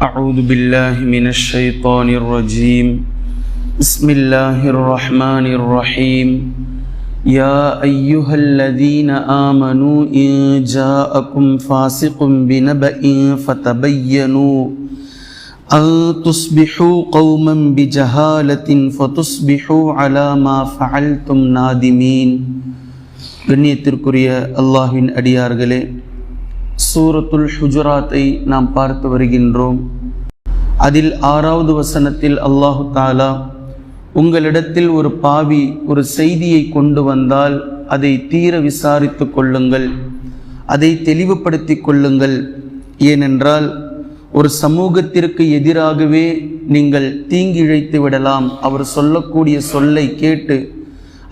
أعوذ بالله من الشيطان الرجيم بسم الله الرحمن الرحيم يا أيها الذين آمنوا إن جاءكم فاسق بنبأ فتبينوا أن تصبحوا قوما بجهالة فتصبحوا على ما فعلتم نادمين கண்ணியத்திற்குரிய அல்லாஹ்வின் அடியார்களே சூரத்துல் ஹுஜராத்தை நாம் பார்த்து வருகின்றோம். அதில் ஆறாவது வசனத்தில் அல்லாஹு தாலா உங்களிடத்தில் ஒரு பாவி ஒரு செய்தியை கொண்டு வந்தால் அதை தீர விசாரித்து கொள்ளுங்கள். அதை தெளிவுபடுத்தி கொள்ளுங்கள். ஏனென்றால் ஒரு சமூகத்திற்கு எதிராகவே நீங்கள் தீங்கிழைத்து விடலாம். அவர் சொல்லக்கூடிய சொல்லை கேட்டு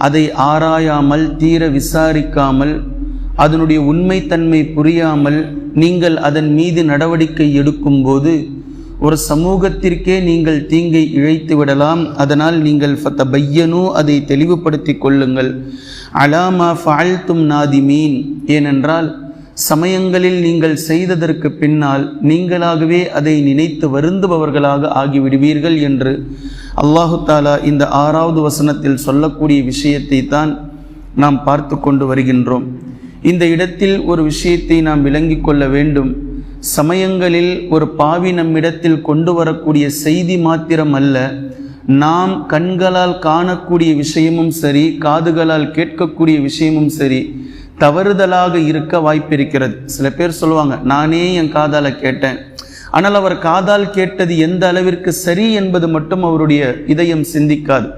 அதை ஆராயாமல் தீர விசாரிக்காமல் அதனுடைய உண்மைத்தன்மை புரியாமல் நீங்கள் அதன் மீது நடவடிக்கை எடுக்கும்போது ஒரு சமூகத்திற்கே நீங்கள் தீங்கை இழைத்து விடலாம். அதனால் நீங்கள் ஃபத்த பையனோ அதை தெளிவுபடுத்தி கொள்ளுங்கள். அலாமா ஃபால்தும் நாதிமீன். ஏனென்றால் சமயங்களில் நீங்கள் செய்ததற்கு பின்னால் நீங்களாகவே அதை நினைத்து வருந்துபவர்களாக ஆகிவிடுவீர்கள் என்று அல்லாஹு தாலா இந்த ஆறாவது வசனத்தில் சொல்லக்கூடிய விஷயத்தை தான் நாம் பார்த்து கொண்டு வருகின்றோம். இந்த இடத்தில் ஒரு விஷயத்தை நாம் விளங்கிக் கொள்ள வேண்டும். சமயங்களில் ஒரு பாவி நம்மிடத்தில் கொண்டு வரக்கூடிய செய்தி மாத்திரம் அல்ல. நாம் கண்களால் காணக்கூடிய விஷயமும் சரி காதுகளால் கேட்கக்கூடிய விஷயமும் சரி தவறுதலாக இருக்க வாய்ப்பிருக்கிறது. சில பேர் சொல்லுவாங்க நானே என் காதால கேட்டேன். ஆனால் அவர் காதால் கேட்டது எந்த அளவிற்கு சரி என்பது மட்டும் அவருடைய இதயம் சிந்திக்காது.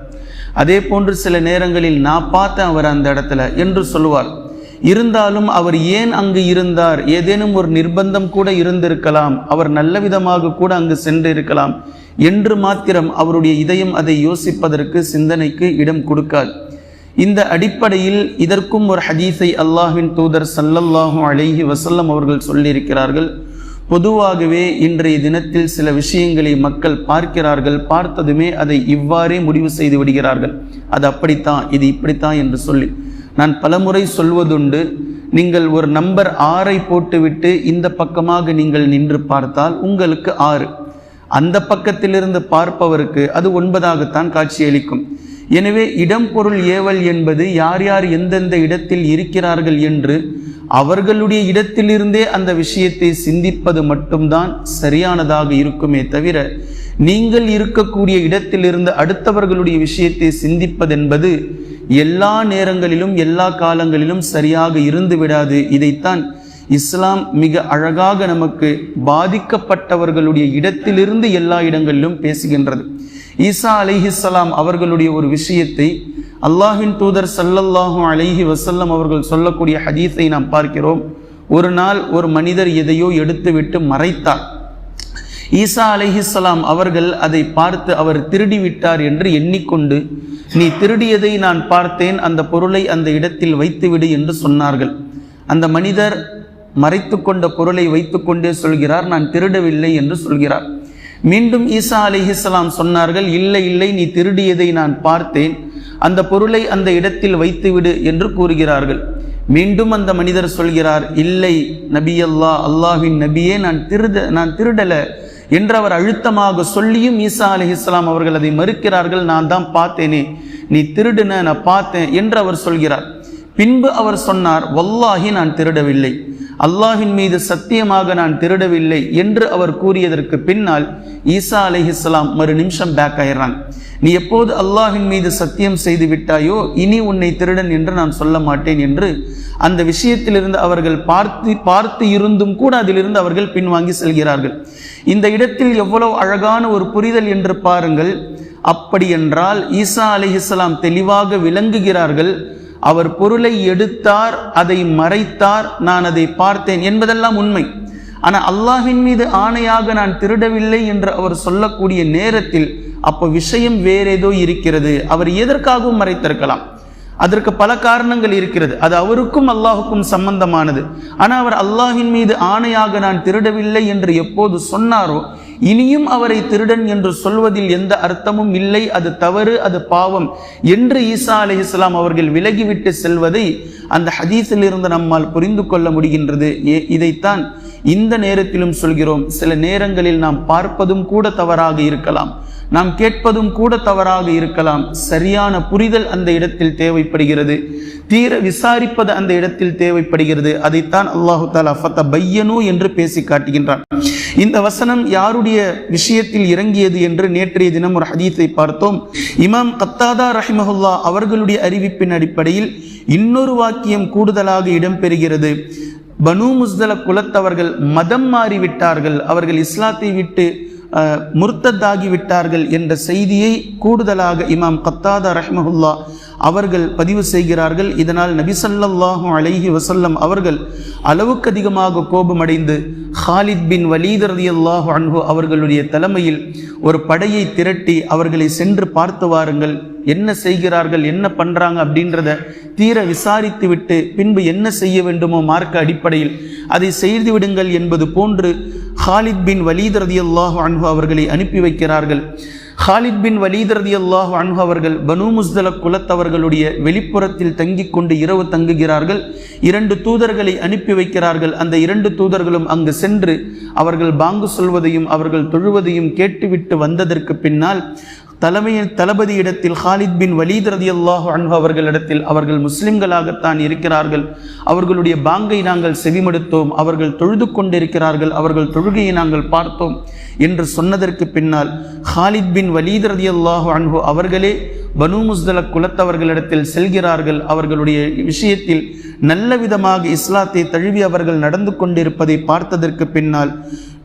அதே போன்று சில நேரங்களில் நான் பார்த்தேன் அவர் அந்த இடத்துல என்று சொல்லுவார். இருந்தாலும் அவர் ஏன் அங்கு இருந்தார்? ஏதேனும் ஒரு நிர்பந்தம் கூட இருந்திருக்கலாம். அவர் நல்ல விதமாக கூட அங்கு சென்றிருக்கலாம். என்று மாத்திரம் அவருடைய இதயம் அதை யோசிப்பதற்கு சிந்தனைக்கு இடம் கொடுக்காது. இந்த அடிப்படையில் இதற்கும் ஒரு ஹதீஸை அல்லாஹின் தூதர் சல்லல்லாஹும் அழகி வசல்லம் அவர்கள் சொல்லியிருக்கிறார்கள். பொதுவாகவே இன்றைய தினத்தில் சில விஷயங்களை மக்கள் பார்க்கிறார்கள். பார்த்ததுமே அதை இவ்வாறே முடிவு செய்து விடுகிறார்கள். அது அப்படித்தான் இது இப்படித்தான் என்று சொல்லி. நான் பலமுறை சொல்வதுண்டு நீங்கள் ஒரு நம்பர் ஆறை போட்டுவிட்டு இந்த பக்கமாக நீங்கள் நின்று பார்த்தால் உங்களுக்கு ஆறு. அந்த பக்கத்திலிருந்து பார்ப்பவருக்கு அது ஒன்பதாகத்தான் காட்சியளிக்கும். எனவே இடம் பொருள் ஏவல் என்பது யார் யார் எந்தெந்த இடத்தில் இருக்கிறார்கள் என்று அவர்களுடைய இடத்திலிருந்தே அந்த விஷயத்தை சிந்திப்பது மட்டும்தான் சரியானதாக இருக்குமே தவிர நீங்கள் இருக்கக்கூடிய இடத்திலிருந்து அடுத்தவர்களுடைய விஷயத்தை சிந்திப்பதென்பது எல்லா நேரங்களிலும் எல்லா காலங்களிலும் சரியாக இருந்து விடாது. இதைத்தான் இஸ்லாம் மிக அழகாக நமக்கு பாதிக்கப்பட்டவர்களுடைய இடத்திலிருந்து எல்லா இடங்களிலும் பேசுகின்றது. ஈசா அலிஹிஸ்லாம் அவர்களுடைய ஒரு விஷயத்தை அல்லாஹின் தூதர் சல்லல்லாஹு அலைஹி வசல்லம் அவர்கள் சொல்லக்கூடிய ஹதீஸை நாம் பார்க்கிறோம். ஒரு நாள் ஒரு மனிதர் எதையோ எடுத்துவிட்டு மறைத்தார். ஈசா அலிஹிஸ்லாம் அவர்கள் அதை பார்த்து அவர் திருடி விட்டார் என்று எண்ணிக்கொண்டு நீ திருடியதை நான் பார்த்தேன் அந்த பொருளை அந்த இடத்தில் வைத்துவிடு என்று சொன்னார்கள். அந்த மனிதர் மறைத்து கொண்ட பொருளை வைத்துக்கொண்டே சொல்கிறார் நான் திருடவில்லை என்று சொல்கிறார். மீண்டும் ஈசா அலிஹிஸ்லாம் சொன்னார்கள் இல்லை இல்லை நீ திருடியதை நான் பார்த்தேன் அந்த பொருளை அந்த இடத்தில் வைத்துவிடு என்று கூறுகிறார்கள். மீண்டும் அந்த மனிதர் சொல்கிறார் இல்லை நபியல்லா அல்லாஹின் நபியே நான் திருட நான் திருடலை என்று அவர் அழுத்தமாக சொல்லியும் ஈசா அலி இஸ்லாம் அவர்கள் அதை மறுக்கிறார்கள் நான் தான் பார்த்தேனே நீ திருடுன நான் பார்த்தேன் என்று அவர் சொல்கிறார். பின்பு அவர் சொன்னார் வல்லாஹி நான் திருடவில்லை அல்லாஹின் மீது சத்தியமாக நான் திருடவில்லை என்று அவர் கூறியதற்கு பின்னால் ஈசா அலி இஸ்லாம் மறு நிமிஷம் பேக் ஆயிடுறாங்க. நீ எப்போது அல்லாஹின் மீது சத்தியம் செய்து விட்டாயோ இனி உன்னை திருடன் என்று நான் சொல்ல மாட்டேன் என்று அந்த விஷயத்திலிருந்து அவர்கள் பார்த்து பார்த்து இருந்தும் கூட அதிலிருந்து அவர்கள் பின்வாங்கி செல்கிறார்கள். இந்த இடத்தில் எவ்வளவு அழகான ஒரு புரிதல் என்று பாருங்கள். அப்படி என்றால் ஈசா அலிஹிஸ்லாம் தெளிவாக விளங்குகிறார்கள். அவர் பொருளை எடுத்தார் அதை மறைத்தார் நான் அதை பார்த்தேன் என்பதெல்லாம் உண்மை. ஆனால் அல்லாஹின் மீது ஆணையாக நான் திருடவில்லை என்று அவர் சொல்லக்கூடிய நேரத்தில் அப்போ விஷயம் வேறேதோ இருக்கிறது. அவர் எதற்காகவும் மறைத்திருக்கலாம். அதற்கு பல காரணங்கள் இருக்கிறது. அது அவருக்கும் அல்லாஹுக்கும் சம்பந்தமானது. ஆனால் அவர் அல்லாஹின் மீது ஆணையாக நான் திருடவில்லை என்று எப்போது சொன்னாரோ இனியும் அவரை திருடன் என்று சொல்வதில் எந்த அர்த்தமும் இல்லை. அது தவறு அது பாவம் என்று ஈசா அலி இஸ்லாம் அவர்கள் விலகிவிட்டு செல்வதை அந்த ஹதீஸில் இருந்து நம்மால் புரிந்து கொள்ள முடிகின்றது. இதைத்தான் இந்த நேரத்திலும் சொல்கிறோம் சில நேரங்களில் நாம் பார்ப்பதும் கூட தவறாக இருக்கலாம். நாம் கேட்பதும் கூட தவறாக இருக்கலாம். சரியான புரிதல் அந்த இடத்தில் தேவைப்படுகிறது. தீர விசாரிப்பது அந்த இடத்தில் தேவைப்படுகிறது. அதைத்தான் அல்லாஹு தாலா ஃபத்த பையனு என்று பேசி காட்டுகின்றான். இந்த வசனம் யாருடைய விஷயத்தில் இறங்கியது என்று நேற்றைய தினம் ஒரு ஹதீத்தை பார்த்தோம். இமாம் கத்தாதா ரஹிமஹுல்லா அவர்களுடைய அறிவிப்பின் அடிப்படையில் இன்னொரு வாக்கியம் கூடுதலாக இடம்பெறுகிறது. பனு முஸ்தல குலத்தவர்கள் மதம் மாறிவிட்டார்கள். அவர்கள் இஸ்லாத்தை விட்டு முர்த்தத்தாகி விட்டார்கள் என்ற செய்தியை கூடுதலாக இமாம் கத்தாதா ரஹ்மஹுல்லா அவர்கள் பதிவு செய்கிறார்கள். இதனால் நபிசல்லாஹு அலைஹி வசல்லம் அவர்கள் அளவுக்கு அதிகமாக கோபமடைந்து ஹாலித் பின் வலீத் ரதி அல்லாஹு அன்ஹு அவர்களுடைய தலைமையில் ஒரு படையை திரட்டி அவர்களை சென்று பார்த்து வாருங்கள். என்ன செய்கிறார்கள் என்ன பண்ணுறாங்க அப்படின்றத தீர விசாரித்து விட்டு பின்பு என்ன செய்ய வேண்டுமோ மார்க்க அடிப்படையில் அதை செய்து விடுங்கள் என்பது போன்று ஹாலித் பின் வலீத் ரதி அல்லாஹ் அன்பு அவர்களை அனுப்பி வைக்கிறார்கள். ஹாலித் பின் வலீத் ரதி அல்லாஹ் அன்பு அவர்கள் பனு முஸ்தல குலத்தவர்களுடைய வெளிப்புறத்தில் தங்கிக் கொண்டு இரவு தங்குகிறார்கள். இரண்டு தூதர்களை அனுப்பி வைக்கிறார்கள். அந்த இரண்டு தூதர்களும் அங்கு சென்று அவர்கள் பாங்கு சொல்வதையும் அவர்கள் தொழுவதையும் கேட்டுவிட்டு வந்ததற்கு பின்னால் தலைமையின் தளபதியிடத்தில் ஹாலித் பின் வலீத் ரதி அல்லாஹு அன்பு அவர்களிடத்தில் அவர்கள் முஸ்லிம்களாகத்தான் இருக்கிறார்கள். அவர்களுடைய பாங்கை நாங்கள் செவிமடுத்தோம். அவர்கள் தொழுது கொண்டிருக்கிறார்கள். அவர்கள் தொழுகையை நாங்கள் பார்த்தோம். என்று சொன்னதற்கு பின்னால் ஹாலித் பின் வலீத் ரதி அல்லாஹு அன்பு அவர்களே பனு முஸ்தல குலத்தவர்களிடத்தில் செல்கிறார்கள். அவர்களுடைய விஷயத்தில் நல்ல விதமாக இஸ்லாத்தை தழுவி அவர்கள் நடந்து கொண்டிருப்பதை பார்த்ததற்கு பின்னால்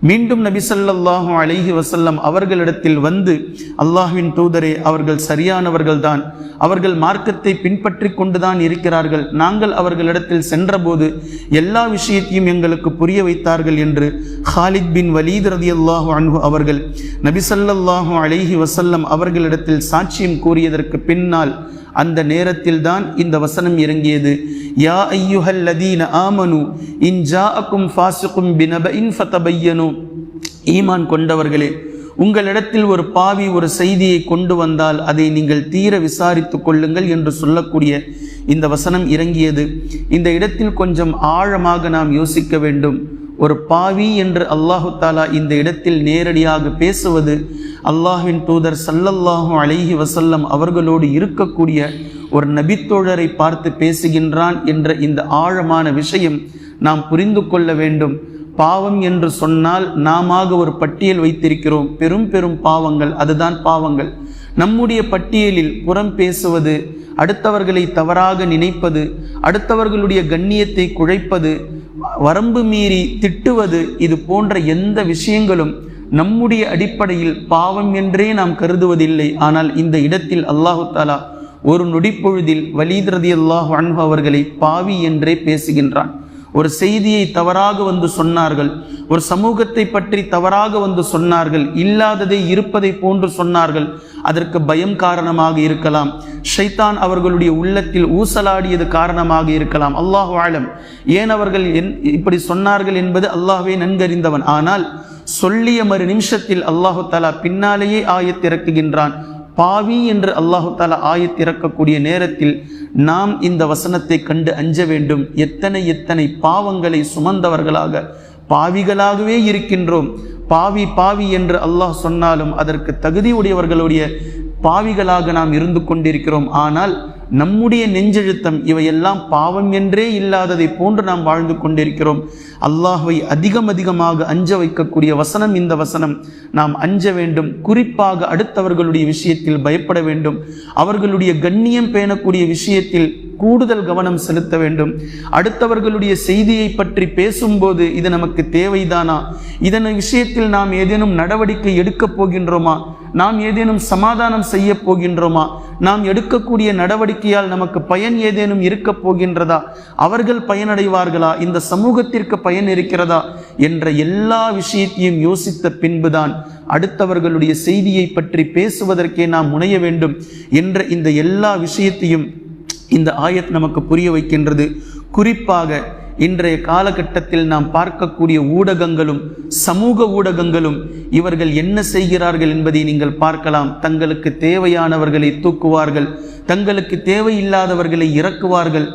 மீண்டும் நபி சல்லாஹு அலைஹி வசல்லம் அவர்களிடத்தில் வந்து அல்லாஹுவின் தூதரே அவர்கள் சரியானவர்கள்தான் அவர்கள் மார்க்கத்தை பின்பற்றி கொண்டுதான் இருக்கிறார்கள். நாங்கள் அவர்களிடத்தில் சென்றபோது எல்லா விஷயத்தையும் எங்களுக்கு புரிய வைத்தார்கள் என்று ஹாலித் பின் வலீத் ரதியல்லாஹு அன்பு அவர்கள் நபி அலைஹி வசல்லம் அவர்களிடத்தில் சாட்சியம் கூறியதற்கு பின்னால் அந்த நேரத்தில் தான் இந்த வசனம் இறங்கியது. யா ஐயுஹல் லதீன ஆமனு இன் ஃபாசுக்கும் பினப இன் ஃபதபையனு. ஈமான் கொண்டவர்களே உங்களிடத்தில் ஒரு பாவி ஒரு செய்தியை கொண்டு வந்தால் அதை நீங்கள் தீர விசாரித்து கொள்ளுங்கள் என்று சொல்லக்கூடிய இந்த வசனம் இறங்கியது. இந்த இடத்தில் கொஞ்சம் ஆழமாக நாம் யோசிக்க வேண்டும். ஒரு பாவி என்று அல்லாஹு தாலா இந்த இடத்தில் நேரடியாக பேசுவது அல்லாஹின் தூதர் சல்லல்லாஹு அலைஹி வசல்லம் அவர்களோடு இருக்கக்கூடிய ஒரு நபித்தோழரை பார்த்து பேசுகின்றான் என்ற இந்த ஆழமான விஷயம் நாம் புரிந்து கொள்ள வேண்டும். பாவம் என்று சொன்னால் நாம ஒரு பட்டியல் வைத்திருக்கிறோம். பெரும் பெரும் பாவங்கள் அதுதான் பாவங்கள். நம்முடைய பட்டியலில் புறம் பேசுவது அடுத்தவர்களை தவறாக நினைப்பது அடுத்தவர்களுடைய கண்ணியத்தை குழைப்பது வரம்பு மீறி திட்டுவது இது போன்ற எந்த விஷயங்களும் நம்முடைய அடிப்படையில் பாவம் என்றே நாம் கருதுவதில்லை. ஆனால் இந்த இடத்தில் அல்லாஹு தாலா ஒரு நொடிப்பொழுதில் வலீத் ரதி அல்லாஹ் அன்பு அவர்களை பாவி என்றே பேசுகின்றான். ஒரு செய்தியை தவறாக வந்து சொன்னார்கள் ஒரு சமூகத்தை பற்றி தவறாக வந்து சொன்னார்கள் இல்லாததை இருப்பதை போன்று சொன்னார்கள் அதற்கு பயம் காரணமாக இருக்கலாம் ஷைத்தான் அவர்களுடைய உள்ளத்தில் ஊசலாடியது காரணமாக இருக்கலாம். அல்லாஹ் ஆலம். ஏன் அவர்கள் என் இப்படி சொன்னார்கள் என்பது அல்லாஹ்வே நன்கறிந்தவன். ஆனால் சொல்லிய மறு நிமிஷத்தில் அல்லாஹு தாலா பின்னாலேயே ஆயத்திறக்குகின்றான் பாவி என்று அல்லாஹு தாலா ஆயத்திறக்கக்கூடிய நேரத்தில் நாம் இந்த வசனத்தை கண்டு அஞ்ச வேண்டும். எத்தனை எத்தனை பாவங்களை சுமந்தவர்களாக பாவிகளாகவே இருக்கின்றோம். பாவி பாவி என்று அல்லாஹ் சொன்னாலும் அதற்கு தகுதி உடையவர்களுடைய பாவிகளாக நாம் இருந்து கொண்டிருக்கிறோம். ஆனால் நம்முடைய நெஞ்செழுத்தம் இவையெல்லாம் பாவம் என்றே இல்லாததை போன்று நாம் வாழ்ந்து கொண்டிருக்கிறோம். அல்லாஹுவை அதிகம் அதிகமாக அஞ்ச வைக்கக்கூடிய வசனம் இந்த வசனம். நாம் அஞ்ச வேண்டும். குறிப்பாக அடுத்தவர்களுடைய விஷயத்தில் பயப்பட வேண்டும். அவர்களுடைய கண்ணியம் பேணக்கூடிய விஷயத்தில் கூடுதல் கவனம் செலுத்த வேண்டும். அடுத்தவர்களுடைய செய்தியை பற்றி பேசும்போது இது நமக்கு தேவைதானா? இதன் விஷயத்தில் நாம் ஏதேனும் நடவடிக்கை எடுக்கப் போகின்றோமா? நாம் ஏதேனும் சமாதானம் செய்ய போகின்றோமா? நாம் எடுக்கக்கூடிய நடவடிக்கையால் நமக்கு பயன் ஏதேனும் இருக்க போகின்றதா? அவர்கள் பயனடைவார்களா? இந்த சமூகத்திற்கு பயன் இருக்கிறதா? என்ற எல்லா விஷயத்தையும் யோசித்த பின்புதான் அடுத்தவர்களுடைய செய்தியை பற்றி பேசுவதற்கே நாம் முனைய வேண்டும் என்ற இந்த எல்லா விஷயத்தையும் இந்த ஆயத் நமக்கு புரிய வைக்கின்றது. குறிப்பாக இன்றைய காலகட்டத்தில் நாம் பார்க்கக்கூடிய ஊடகங்களும் சமூக ஊடகங்களும் இவர்கள் என்ன செய்கிறார்கள் என்பதை நீங்கள் பார்க்கலாம். தங்களுக்கு தேவையானவர்களை தூக்குவார்கள் தங்களுக்கு தேவையில்லாதவர்களை இறக்குவார்கள்.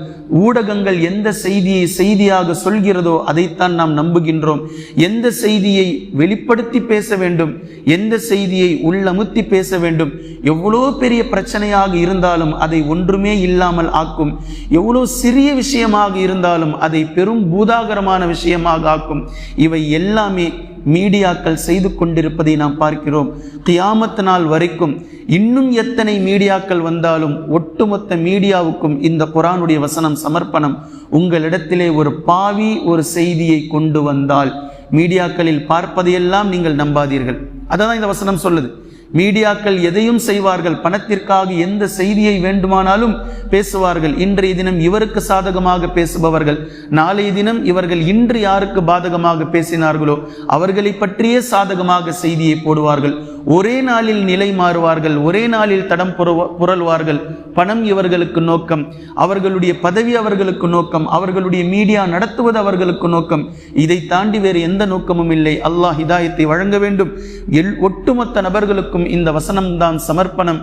ஊடகங்கள் எந்த செய்தியை செய்தியாக சொல்கிறதோ அதைத்தான் நாம் நம்புகின்றோம். எந்த செய்தியை வெளிப்படுத்தி பேச வேண்டும் எந்த செய்தியை உள்ளமுத்தி பேச வேண்டும் எவ்வளோ பெரிய பிரச்சனையாக இருந்தாலும் அதை ஒன்றுமே இல்லாமல் ஆக்கும். எவ்வளோ சிறிய விஷயமாக இருந்தாலும் அதை பெரும் பூதாகரமான விஷயமாக ஆக்கும். இவை எல்லாமே மீடியாக்கள் செய்து கொண்டிருப்பதை நாம் பார்க்கிறோம். தியாமத்து நாள் வரைக்கும் இன்னும் எத்தனை மீடியாக்கள் வந்தாலும் ஒட்டுமொத்த மீடியாவுக்கும் இந்த குரானுடைய வசனம் சமர்ப்பணம். உங்களிடத்திலே ஒரு பாவி ஒரு செய்தியை கொண்டு வந்தால் மீடியாக்களில் பார்ப்பதையெல்லாம் நீங்கள் நம்பாதீர்கள். அதை தான் இந்த வசனம் சொல்லுது. மீடியாக்கள் எதையும் செய்வார்கள்? பணத்திற்காக எந்த செய்தியை வேண்டுமானாலும் பேசுவார்கள். இன்றைய தினம் இவருக்கு சாதகமாக பேசுபவர்கள் நாளைய தினம் இவர்கள் இன்று யாருக்கு பாதகமாக பேசினார்களோ அவர்களை பற்றியே சாதகமாக செய்தியை போடுவார்கள். ஒரே நாளில் நிலை மாறுவார்கள் ஒரே நாளில் தடம் புரவ- புரள்வார்கள். பணம் இவர்களுக்கு நோக்கம் அவர்களுடைய பதவி அவர்களுக்கு நோக்கம் அவர்களுடைய மீடியா நடத்துவது அவர்களுக்கு நோக்கம். இதை தாண்டி வேறு எந்த நோக்கமும் இல்லை. அல்லாஹ் ஹிதாயத்தை வழங்க வேண்டும். எல் ஒட்டுமொத்த நபர்களுக்கும் இந்த வசனம்தான் சமர்ப்பணம்.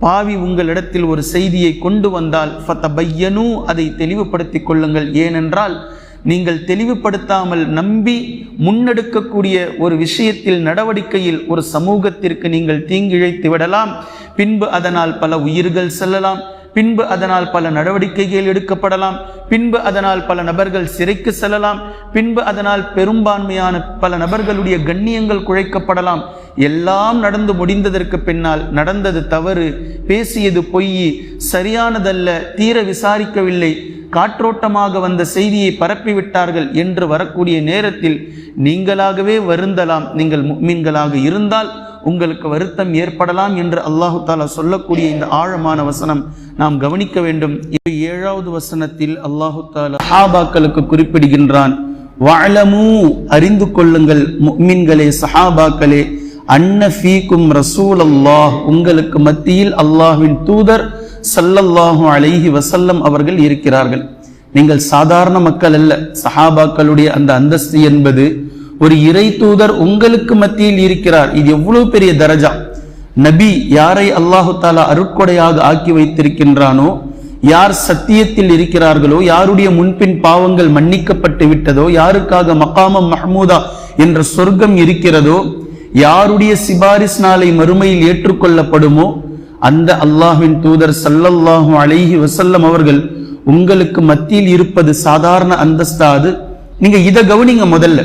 பாவி உங்களிடத்தில் ஒரு செய்தியை கொண்டு வந்தால் ஃபத்தபையனு அதை தெளிவுபடுத்திக் கொள்ளுங்கள். ஏனென்றால் நீங்கள் தெளிவுபடுத்தாமல் நம்பி முன்னெடுக்கக்கூடிய ஒரு விஷயத்தில் நடவடிக்கையில் ஒரு சமூகத்திற்கு நீங்கள் தீங்கிழைத்து விடலாம். பின்பு அதனால் பல உயிர்கள் செல்லலாம். பின்பு அதனால் பல நடவடிக்கைகள் எடுக்கப்படலாம். பின்பு அதனால் பல நபர்கள் சிறைக்கு செல்லலாம். பின்பு அதனால் பெரும்பான்மையான பல நபர்களுடைய கண்ணியங்கள் குழைக்கப்படலாம். எல்லாம் நடந்து முடிந்ததற்கு பின்னால் நடந்தது தவறு. பேசியது பொய். சரியானதல்ல. தீர விசாரிக்கவில்லை. காற்றோட்டமாக வந்த செய்தியை பரப்பிவிட்டார்கள் என்று வரக்கூடிய நேரத்தில் நீங்களாகவே வருந்தலாம். நீங்கள் மீன்களாக இருந்தால் உங்களுக்கு வருத்தம் ஏற்படலாம் என்று அல்லாஹு தாலா சொல்லக்கூடிய இந்த ஆழமான வசனம் நாம் கவனிக்க வேண்டும். இது ஏழாவது வசனத்தில் அல்லாஹு தாலா ஹாபாக்களுக்கு குறிப்பிடுகின்றான். வாழமூ அறிந்து கொள்ளுங்கள். முக்மின்களே சஹாபாக்களே அன்ன ஃபீக்கும் ரசூல் அல்லாஹ் உங்களுக்கு மத்தியில் அல்லாஹ்வின் தூதர் சல்லல்லாஹு அலைஹி வசல்லம் அவர்கள் இருக்கிறார்கள். நீங்கள் சாதாரண மக்கள் அல்ல. சஹாபாக்களுடைய அந்த அந்தஸ்து என்பது ஒரு இறை தூதர் உங்களுக்கு மத்தியில் இருக்கிறார். இது எவ்வளவு பெரிய தரஜா. நபி யாரை அல்லாஹு தாலா அருட்கொடையாக ஆக்கி வைத்திருக்கின்றானோ யார் சத்தியத்தில் இருக்கிறார்களோ யாருடைய முன்பின் பாவங்கள் மன்னிக்கப்பட்டு விட்டதோ யாருக்காக மகாமம் மஹமூதா என்ற சொர்க்கம் இருக்கிறதோ யாருடைய சிபாரிஸ் நாளை மறுமையில் ஏற்றுக்கொள்ளப்படுமோ அந்த அல்லாஹ்வின் தூதர் சல்லல்லாஹு அலைஹி வசல்லம் அவர்கள் உங்களுக்கு மத்தியில் இருப்பது சாதாரண அந்தஸ்தாது நீங்க இதை கவனிங்க முதல்ல.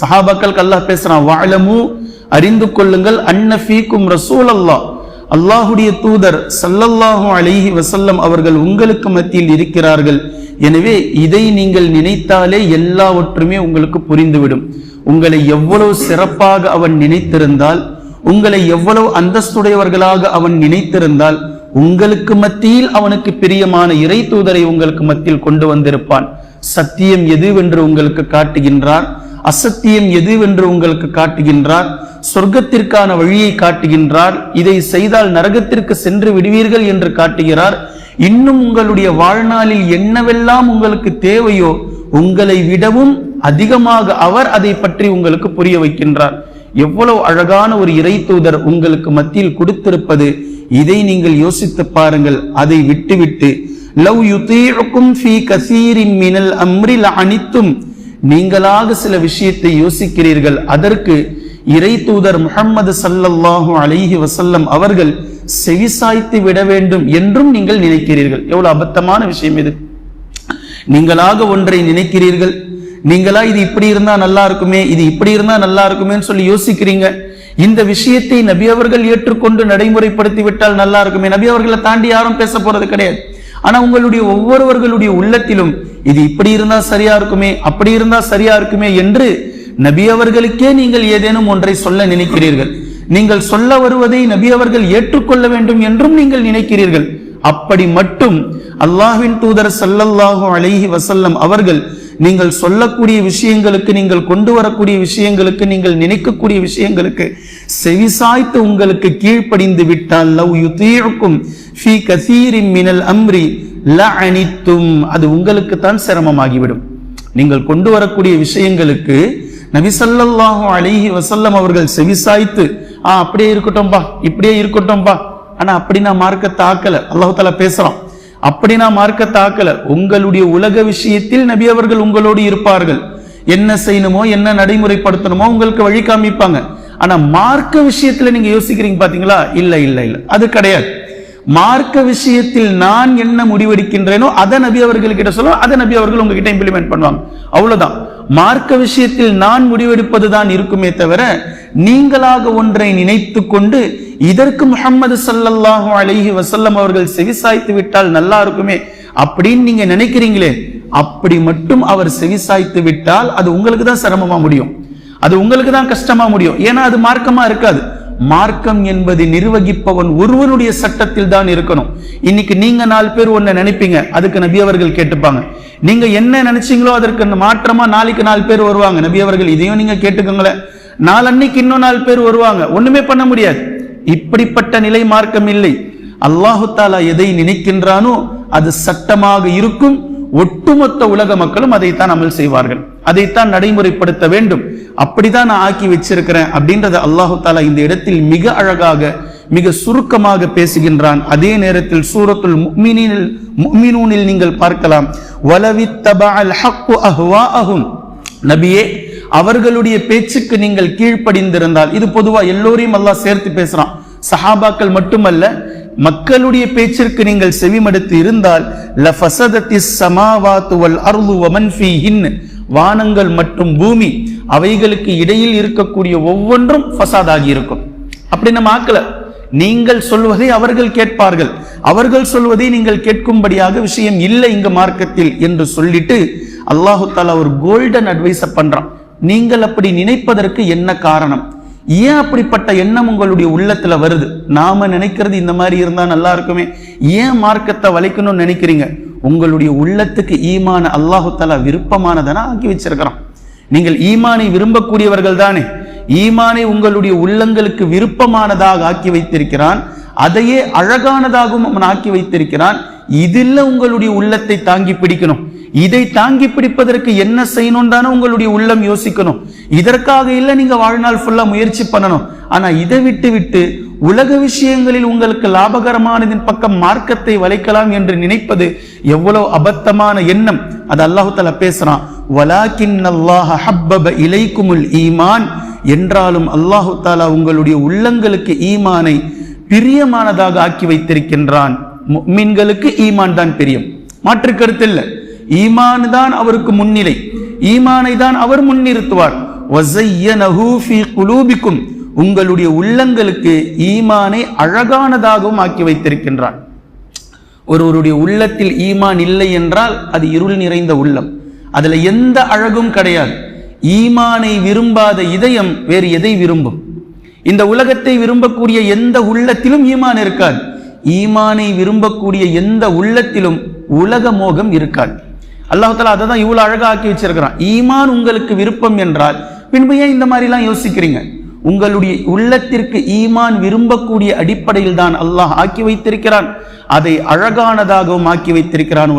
சஹாபாக்களுக்கு அல்லாஹ் பேசுறான் வாழமும் அறிந்து கொள்ளுங்கள் அன்ன ஃபீக்கும் ரசூல் அல்லாஹ் அல்லாஹுடைய தூதர் சல்லல்லாஹு அலைஹி வசல்லம் அவர்கள் உங்களுக்கு மத்தியில் இருக்கிறார்கள். எனவே இதை நீங்கள் நினைத்தாலே எல்லாவற்றுமே உங்களுக்கு புரிந்துவிடும். உங்களை எவ்வளவு சிறப்பாக அவன் நினைத்திருந்தால் உங்களை எவ்வளவு அந்தஸ்துடையவர்களாக அவன் நினைத்திருந்தால் உங்களுக்கு மத்தியில் அவனுக்கு பிரியமான இறை தூதரை உங்களுக்கு மத்தியில் கொண்டு வந்திருப்பான். சத்தியம் எதுவென்று உங்களுக்கு காட்டுகின்றார்? அசத்தியம் எதுவென்று உங்களுக்கு காட்டுகின்றார்? சொர்க்கத்திற்கான வழியை காட்டுகின்றார்? இதை செய்தால் நரகத்திற்கு சென்று விடுவீர்கள் என்று காட்டுகிறார்? இன்னும் உங்களுடைய வாழ்நாளில் என்னவெல்லாம் உங்களுக்கு தேவையோ உங்களை விடவும் அதிகமாக அவர் அதை பற்றி உங்களுக்கு புரிய வைக்கின்றார். எவ்வளவு அழகான ஒரு இறை தூதர் உங்களுக்கு மத்தியில் கொடுத்திருப்பது இதை நீங்கள் யோசித்து பாருங்கள். அதை விட்டுவிட்டு லவ் யுதீஉக்கும் ஃபீ கசீரின் மினல் அம்ரில் அனித்தும் நீங்களாக சில விஷயத்தை யோசிக்கிறீர்கள். அதற்கு இறை தூதர் முஹம்மது ஸல்லல்லாஹு அலைஹி வசல்லம் அவர்கள் செவிசாய்த்து விட வேண்டும் என்றும் நீங்கள் நினைக்கிறீர்கள். எவ்வளவு அபத்தமான விஷயம் இது. நீங்களாக ஒன்றை நினைக்கிறீர்கள். நீங்களா இது இப்படி இருந்தா நல்லா இருக்குமே இது இப்படி இருந்தா நல்லா இருக்குமேன்னு சொல்லி யோசிக்கிறீங்க. இந்த விஷயத்தை நபி அவர்கள் ஏற்றுக்கொண்டு நடைமுறைப்படுத்தி விட்டால் நல்லா இருக்குமே. நபி அவர்களை தாண்டி யாரும் பேச போறது கிடையாது. ஆனா உங்களுடைய ஒவ்வொருவர்களுடைய உள்ளத்திலும் இது இப்படி இருந்தா சரியா இருக்குமே அப்படி இருந்தா சரியா இருக்குமே என்று நபி அவர்களுக்கே நீங்கள் ஏதேனும் ஒன்றை சொல்ல நினைக்கிறீர்கள். நீங்கள் சொல்ல வருவதை நபி அவர்கள் ஏற்றுக்கொள்ள வேண்டும் என்றும் நீங்கள் நினைக்கிறீர்கள். அப்படி மட்டும் அல்லாஹ்வின் தூதர் சல்லல்லாஹு அலைஹி வசல்லம் அவர்கள் நீங்கள் சொல்லக்கூடிய விஷயங்களுக்கு நீங்கள் கொண்டு வரக்கூடிய விஷயங்களுக்கு நீங்கள் நினைக்கக்கூடிய விஷயங்களுக்கு செவிசாய்த்து உங்களுக்கு கீழ்ப்படிந்து விட்டால் லவ் யுதீஉக்கும் ஃபி கசீரின் மினல் அம்ரி ல அனித்தும் அது உங்களுக்கு தான் சிரமமாகிவிடும். நீங்கள் கொண்டு வரக்கூடிய விஷயங்களுக்கு நபி ஸல்லல்லாஹு வசல்லம் அவர்கள் செவிசாய்த்து ஆ அப்படியே இருக்கட்டும்பா இப்படியே இருக்கட்டும்பா. ஆனா அப்படி நான் மார்க்கத்தை ஆக்கல. அல்லாஹ் பேசுறான். அப்படி நான் மார்க்கத்தை ஆக்கல உங்களுடைய உலக விஷயத்தில் நபி அவர்கள் உங்களோடு இருப்பார்கள். என்ன செய்யணுமோ என்ன நடைமுறைப்படுத்தணுமோ உங்களுக்கு வழி காமிப்பாங்க. ஆனா மார்க்க விஷயத்துல நீங்க யோசிக்கிறீங்க பாத்தீங்களா? இல்ல இல்ல இல்ல. அது கிடையாது. மார்க்க விஷயத்தில் நான் என்ன முடிவெடுக்கின்றேனோ அதை நபி அவர்கள்கிட்ட சொல்லுவோம் அதை நபி அவர்கள் உங்ககிட்ட இம்ப்ளிமெண்ட் பண்ணுவாங்க. அவ்வளவுதான். மார்க்க விஷயத்தில் நான் முடிவெடுப்பது தான் இருக்குமே தவிர நீங்களாக ஒன்றை நினைத்து கொண்டு இதற்கு முகமது சல்லல்லாஹு அலஹி வசல்லம் அவர்கள் செவிசாய்த்து விட்டால் நல்லா இருக்குமே அப்படின்னு நீங்க நினைக்கிறீங்களே அப்படி மட்டும் அவர் செவிசாய்த்து விட்டால் அது உங்களுக்கு தான் சிரமமா முடியும். அது உங்களுக்கு தான் கஷ்டமா முடியும். ஏன்னா அது மார்க்கமா இருக்காது. மார்க்கம் என்பது நிர்வகிப்பவன் ஒருவனுடைய சட்டத்தில் தான் இருக்கணும். இன்னைக்கு நீங்க நாலு பேர் ஒன்னு நினைப்பீங்க. அதுக்கு நபி அவர்கள் கேட்டுப்பாங்க. நீங்க என்ன நினைச்சீங்களோ அதற்கு மாற்றமா நாளைக்கு நாலு பேர் வருவாங்க. நபி அவர்கள் இதையும் நீங்க கேட்டுக்கோங்களேன். நாளன்னைக்கு இன்னும் நாலு பேர் வருவாங்க. ஒண்ணுமே பண்ண முடியாது. இப்படிப்பட்ட நிலை மார்க்கம் இல்லை அல்லாஹு தாலா எதை நினைக்கின்றானோ அது சட்டமாக இருக்கும். ஒட்டுமொத்த உலக மக்களும் அதைத்தான் அமல் செய்வார்கள். அதைத்தான் நடைமுறைப்படுத்த வேண்டும். அப்படிதான் நான் ஆக்கி வச்சிருக்கிறேன் அப்படின்றத அல்லாஹு தாலா இந்த இடத்தில் மிக அழகாக மிக சுருக்கமாக பேசுகின்றான். அதே நேரத்தில் சூரத்துல் முக்மினில் முக்மினூனில் நீங்கள் பார்க்கலாம். வலவித்தபஅல் ஹக்கு அஹ்வாஅஹும். நபியே அவர்களுடைய பேச்சுக்கு நீங்கள் கீழ்ப்படிந்திருந்தால் இது பொதுவா எல்லோரையும் அல்லாஹ் சேர்த்து பேசுறான். சஹாபாக்கள் மட்டுமல்ல மக்களுடைய பேச்சிற்கு நீங்கள் செவிமடுத்து இருந்தால் வமன் வானங்கள் மற்றும் பூமி அவைகளுக்கு இடையில் இருக்கக்கூடிய ஒவ்வொன்றும் ஃபசாதாகி இருக்கும். அப்படி நம்ம ஆக்கல. நீங்கள் சொல்வதை அவர்கள் கேட்பார்கள். அவர்கள் சொல்வதை நீங்கள் கேட்கும்படியாக விஷயம் இல்லை இங்க மார்க்கத்தில் என்று சொல்லிட்டு அல்லாஹு தாலா ஒரு கோல்டன் அட்வைஸை பண்றான். நீங்கள் அப்படி நினைப்பதற்கு என்ன காரணம்? ஏன் அப்படிப்பட்ட எண்ணம் உங்களுடைய உள்ளத்துல வருது? நாம நினைக்கிறது இந்த மாதிரி இருந்தா நல்லா இருக்குமே. ஏன் மார்க்கத்தை வளைக்கணும்னு நினைக்கிறீங்க? உங்களுடைய உள்ளத்துக்கு ஈமான அல்லாஹு தாலா விருப்பமானதனா ஆக்கி வச்சிருக்கிறான். நீங்கள் ஈமானை விரும்பக்கூடியவர்கள் தானே. ஈமானை உங்களுடைய உள்ளங்களுக்கு விருப்பமானதாக ஆக்கி வைத்திருக்கிறான். அதையே அழகானதாகவும் அவன் ஆக்கி வைத்திருக்கிறான். இதில் உங்களுடைய உள்ளத்தை தாங்கி பிடிக்கணும். இதை தாங்கி பிடிப்பதற்கு என்ன செய்யணும் தானே உங்களுடைய உள்ளம் யோசிக்கணும். இதற்காக இல்லை நீங்க வாழ்நாள் ஃபுல்லா முயற்சி பண்ணணும். ஆனா இதை விட்டு விட்டு உலக விஷயங்களில் உங்களுக்கு லாபகரமானதின் பக்கம் மார்க்கத்தை வளைக்கலாம் என்று நினைப்பது எவ்வளவு அபத்தமான எண்ணம். அது அல்லாஹு தலா பேசுறான் வலாக்கின் அல்லாஹ் ஹப்பப இலைக்குமுல் ஈமான். என்றாலும் அல்லாஹு தாலா உங்களுடைய உள்ளங்களுக்கு ஈமானை பிரியமானதாக ஆக்கி வைத்திருக்கின்றான். மீன்களுக்கு ஈமான் தான் பிரியம். மாற்று கருத்து இல்லை. ஈமான் தான் அவருக்கு முன்னிலை. ஈமானை தான் அவர் முன்னிறுத்துவார். குலூபிக்கும். உங்களுடைய உள்ளங்களுக்கு ஈமானை அழகானதாகவும் ஆக்கி வைத்திருக்கின்றார். ஒருவருடைய உள்ளத்தில் ஈமான் இல்லை என்றால் அது இருள் நிறைந்த உள்ளம். அதுல எந்த அழகும் கிடையாது. ஈமானை விரும்பாத இதயம் வேறு எதை விரும்பும்? இந்த உலகத்தை விரும்பக்கூடிய எந்த உள்ளத்திலும் ஈமான் இருக்காது. ஈமானை விரும்பக்கூடிய எந்த உள்ளத்திலும் உலக மோகம் இருக்காது. அல்லாஹால அதை தான் இவ்வளோ அழகாக ஆக்கி வச்சிருக்கிறான். ஈமான் உங்களுக்கு விருப்பம் என்றால் பின்பு ஏன் இந்த மாதிரிலாம் யோசிக்கிறீங்க? உங்களுடைய உள்ளத்திற்கு ஈமான் விரும்பக்கூடிய அடிப்படையில் தான் அல்லாஹ் ஆக்கி வைத்திருக்கிறான். அதை அழகானதாகவும் ஆக்கி வைத்திருக்கிறான்.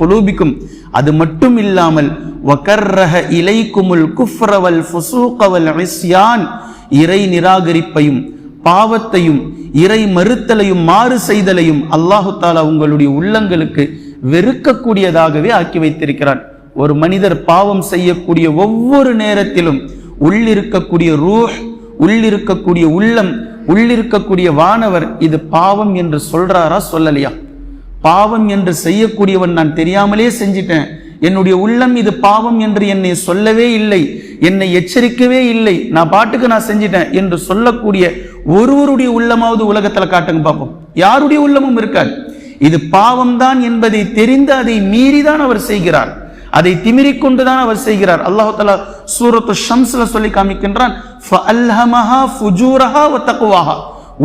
குலூபிக்கும் அது மட்டும் இல்லாமல் வகர்ரஹ இலைக்குமுல் குஃப்ரவல் ஃபுசூகவல் இஸ்யான். இறை நிராகரிப்பையும் பாவத்தையும் இறை மறுத்தலையும் மாறு செய்தலையும் அல்லாஹு தாலா உங்களுடைய உள்ளங்களுக்கு வெறுக்கக்கூடியதாகவே ஆக்கி வைத்திருக்கிறான். ஒரு மனிதர் பாவம் செய்யக்கூடிய ஒவ்வொரு நேரத்திலும் உள்ளிருக்கக்கூடிய ரூஹ் உள்ளிருக்கக்கூடிய உள்ளம் உள்ளிருக்கக்கூடிய வானவர் இது பாவம் என்று சொல்றாரா சொல்லலையா? பாவம் என்று செய்யக்கூடியவன் நான் தெரியாமலே செஞ்சிட்டேன். என்னுடைய உள்ளம் இது பாவம் என்று என்னை சொல்லவே இல்லை. என்னை எச்சரிக்கவே இல்லை. நான் பாட்டுக்கு நான் செஞ்சிட்டேன் என்று சொல்லக்கூடிய ஒருவருடைய உள்ளமாவது உலகத்துல காட்டுங்க பார்ப்போம் யாருடைய உள்ளமும் இருக்காது. இது பாவம் தான் என்பதை தெரிந்து அதை மீறிதான் அவர் செய்கிறார். அதை திமிரிக் கொண்டுதான் அவர் செய்கிறார். அல்லாஹு தலா சூரத்து ஷம்ஸ்ல சொல்லி காமிக்கின்றான்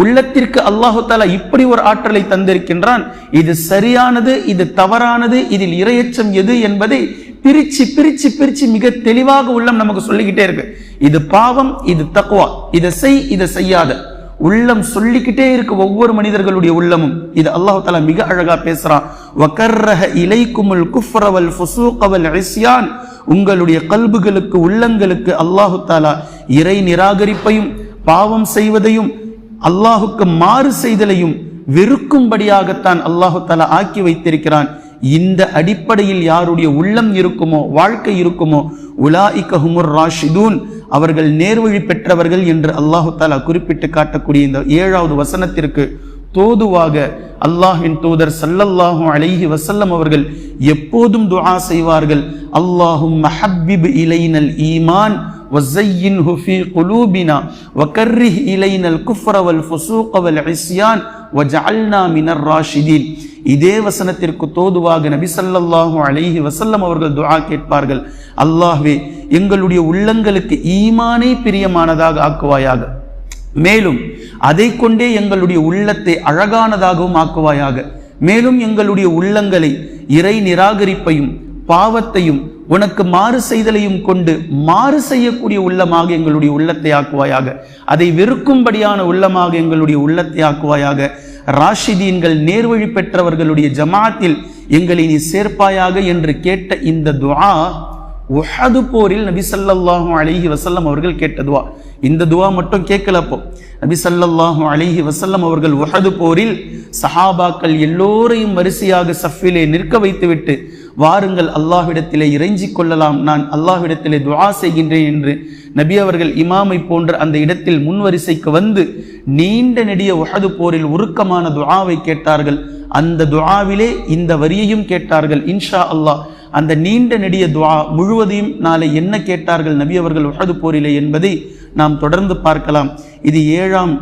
உள்ளத்திற்கு அல்லாஹு தாலா இப்படி ஒரு ஆற்றலை தந்திருக்கின்றான். இது சரியானது இது தவறானது இதில் இரையச்சம் எது என்பதை பிரிச்சு பிரிச்சு பிரிச்சு மிக தெளிவாக உள்ளம் நமக்கு சொல்லிக்கிட்டே இருக்கு. இது பாவம் இது தக்குவா இதை செய் இதை செய்யாத. உள்ளம் சொல்லிக்கிட்டே இருக்கு ஒவ்வொரு மனிதர்களுடைய உள்ளமும். இது அல்லாஹு தாலா மிக அழகா பேசுறான். வகர்ரஹ இலைக்குமுல் குஃப்ரவல் ஃபுசூகவல் இஸ்யான். உங்களுடைய கல்புகளுக்கு உள்ளங்களுக்கு அல்லாஹு தாலா இறை நிராகரிப்பையும் பாவம் செய்வதையும் அல்லாஹுக்கு மாறு செய்தலையும் வெறுக்கும்படியாகத்தான் அல்லாஹு தலா ஆக்கி வைத்திருக்கிறான். இந்த அடிப்படையில் யாருடைய உள்ளம் இருக்குமோ வாழ்க்கை இருக்குமோ உலாஇக ஹுமுர் ராஷிதூன். அவர்கள் நேர்வழி பெற்றவர்கள் என்று அல்லாஹு தாலா குறிப்பிட்டு காட்டக்கூடிய இந்த ஏழாவது வசனத்திற்கு தோதுவாக அல்லாஹின் தூதர் சல்லல்லாஹும் அலைஹி வசல்லம் அவர்கள் எப்போதும் துஆ செய்வார்கள். அல்லாஹும் மஹப்பிப் இலைனல் ஈமான் وزينه في قلوبنا وكره إلينا الكفر والفسوق والعصيان وجعلنا من الراشدين இதே வசனத்திற்கு தோதுவாக நபி ஸல்லல்லாஹு அலைஹி வஸல்லம் அவர்கள் துஆ கேட்பார்கள் அல்லாஹ்வே எங்களுடைய உள்ளங்களுக்கு ஈமானே பிரியமானதாக ஆக்குவாயாக மேலும் அதை கொண்டே எங்களுடைய உள்ளத்தை அழகானதாகவும் ஆக்குவாயாக மேலும் எங்களுடைய உள்ளங்களை இறை நிராகரிப்பையும் பாவத்தையும் உனக்கு மாறு செய்தலையும் கொண்டு மாறு செய்யக்கூடிய உள்ளமாக எங்களுடைய உள்ளத்தை ஆக்குவாயாக. அதை வெறுக்கும்படியான உள்ளமாக எங்களுடைய உள்ளத்தை ஆக்குவாயாக. ராஷிதீன்கள் நேர்வழி பெற்றவர்களுடைய ஜமாத்தில் எங்களை நீ சேர்ப்பாயாக என்று கேட்ட இந்த துவா உஹது போரில் நபி சல்லாஹூ அலிஹி வசல்லம் அவர்கள் கேட்ட துவா இந்த துவா மட்டும் கேட்கலப்போ நபி சல்லாஹூ அலிஹி வசல்லம் அவர்கள் உஹது போரில் சஹாபாக்கள் எல்லோரையும் வரிசையாக சஃபிலே நிற்க வைத்துவிட்டு வாருங்கள் அல்லாஹ்விடத்திலே இறைஞ்சிக் கொள்ளலாம். நான் அல்லாஹ்விடத்திலே துவா செய்கின்றேன் என்று நபி அவர்கள் இமாமை போன்ற அந்த இடத்தில் முன்வரிசைக்கு வந்து நீண்ட நெடிய உஹது போரில் உருக்கமான துவாவை கேட்டார்கள். அந்த துவாவிலே இந்த வரியையும் கேட்டார்கள் இன்ஷா அல்லாஹ். அந்த நீண்ட நெடிய துவா முழுவதையும் நாளை என்ன கேட்டார்கள் நபி அவர்கள் உஹது போரிலே என்பதை நாம் தொடர்ந்து பார்க்கலாம். இது ஏழாம்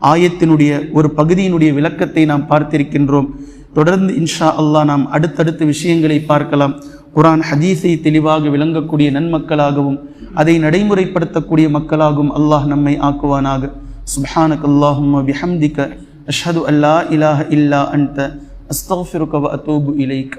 ஆயத்தினுடைய ஒரு பகுதியினுடைய விளக்கத்தை நாம் பார்த்திருக்கின்றோம். தொடர்ந்து இன்ஷா அல்லாஹ் நாம் அடுத்தடுத்த விஷயங்களை பார்க்கலாம். குரான் ஹதீஸை தெளிவாக விளங்கக்கூடிய நன்மக்களாகவும் அதை நடைமுறைப்படுத்தக்கூடிய மக்களாகவும் அல்லாஹ் நம்மை ஆக்குவானாக. சுப்ஹானக் அல்லாஹும் பிஹம்திக அஷ்ஹது அல்லா இலாஹ இல்லா அன்த அஸ்தக்ஃபிருக வ அத்தூபு இலைக்.